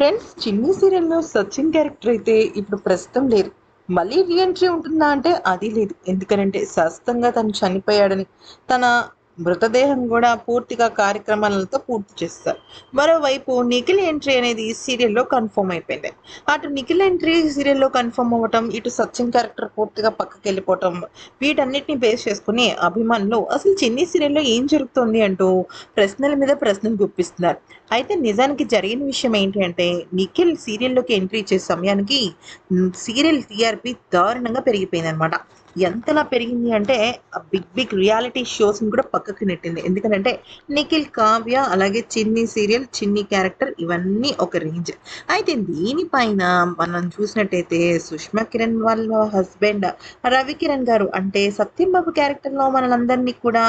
Friends చిన్ని సీరియల్లో Sachin character అయితే ఇప్పుడు ప్రస్తుతం లేదు మళ్ళీ రీఎంట్రీ ఉంటుందా అంటే అది లేదు. ఎందుకనంటే శాస్త్రంగా తను చనిపోయాడని తన మృతదేహం కూడా పూర్తిగా కార్యక్రమాలతో పూర్తి చేస్తారు. మరోవైపు నిఖిల్ ఎంట్రీ అనేది ఈ సీరియల్లో కన్ఫర్మ్ అయిపోయింది. అటు నిఖిల్ ఎంట్రీ సీరియల్లో కన్ఫర్మ్ అవ్వటం ఇటు సచిన్ క్యారెక్టర్ పూర్తిగా పక్కకి వెళ్ళిపోవటం వీటన్నిటిని బేస్ చేసుకుని అభిమానులు అసలు చిన్ని సీరియల్లో ఏం జరుగుతుంది అంటూ ప్రశ్నల మీద ప్రశ్నలు గుప్పిస్తున్నారు. అయితే నిజానికి జరిగిన విషయం ఏంటి అంటే నిఖిల్ సీరియల్లోకి ఎంట్రీ ఇచ్చే సమయానికి సీరియల్ టీఆర్పీ దారుణంగా పెరిగిపోయింది అనమాట ఎంతలా పెరిగింది అంటే బిగ్ బిగ్ రియాలిటీ షోస్ని కూడా పక్కకి నెట్టింది. ఎందుకంటే నిఖిల్ కావ్య అలాగే చిన్ని సీరియల్ చిన్ని క్యారెక్టర్ ఇవన్నీ ఒక రేంజ్. అయితే దీనిపైన మనం చూసినట్టయితే సుష్మా కిరణ్ వాళ్ళ హస్బెండ్ రవి కిరణ్ గారు అంటే సత్యం బాబు క్యారెక్టర్లో మనలందరినీ కూడా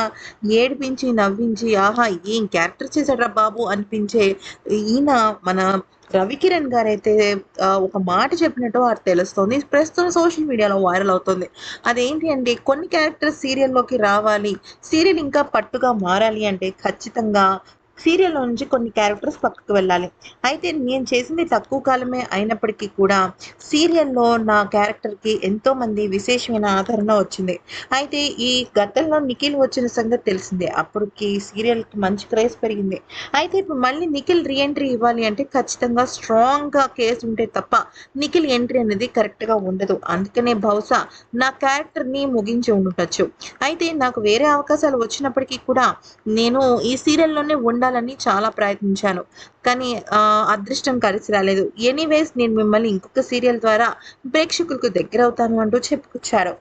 ఏడిపించి నవ్వించి ఆహా ఏం క్యారెక్టర్ చేశాడ్రా బాబు అనిపించే ఈయన మన రవికిరణ్ గారు అయితే ఆ, ఒక మాట చెప్పినట్టు వారు తెలుస్తుంది. ప్రస్తుతం సోషల్ మీడియాలో వైరల్ అవుతుంది. అదేంటి అంటే కొన్ని క్యారెక్టర్స్ సీరియల్లోకి రావాలి సీరియల్ ఇంకా పట్టుగా మారాలి అంటే ఖచ్చితంగా సీరియల్లో నుంచి కొన్ని క్యారెక్టర్స్ పక్కకు వెళ్ళాలి. అయితే నేను చేసింది తక్కువ కాలమే అయినప్పటికీ కూడా సీరియల్లో నా క్యారెక్టర్కి ఎంతోమంది విశేషమైన ఆదరణ వచ్చింది. అయితే ఈ గతంలో నిఖిల్ వచ్చిన సంగతి తెలిసిందే. అప్పటికి సీరియల్కి మంచి క్రేజ్ పెరిగింది. అయితే ఇప్పుడు మళ్ళీ నిఖిల్ రీఎంట్రీ ఇవ్వాలి అంటే ఖచ్చితంగా స్ట్రాంగ్గా కేసు ఉంటే తప్ప నిఖిల్ ఎంట్రీ అనేది కరెక్ట్గా ఉండదు. అందుకనే బహుశా నా క్యారెక్టర్ని ముగించి ఉండొచ్చు. అయితే నాకు వేరే అవకాశాలు వచ్చినప్పటికీ కూడా నేను ఈ సీరియల్లోనే ఉండాలి ఉండాలని చాలా ప్రయత్నించాను. కానీ ఆ, అదృష్టం కలిసి రాలేదు. ఎనీవేస్ నేను మిమ్మల్ని ఇంకొక సీరియల్ ద్వారా ప్రేక్షకులకు దగ్గర అవుతాను అంటూ చెప్పుకొచ్చారు.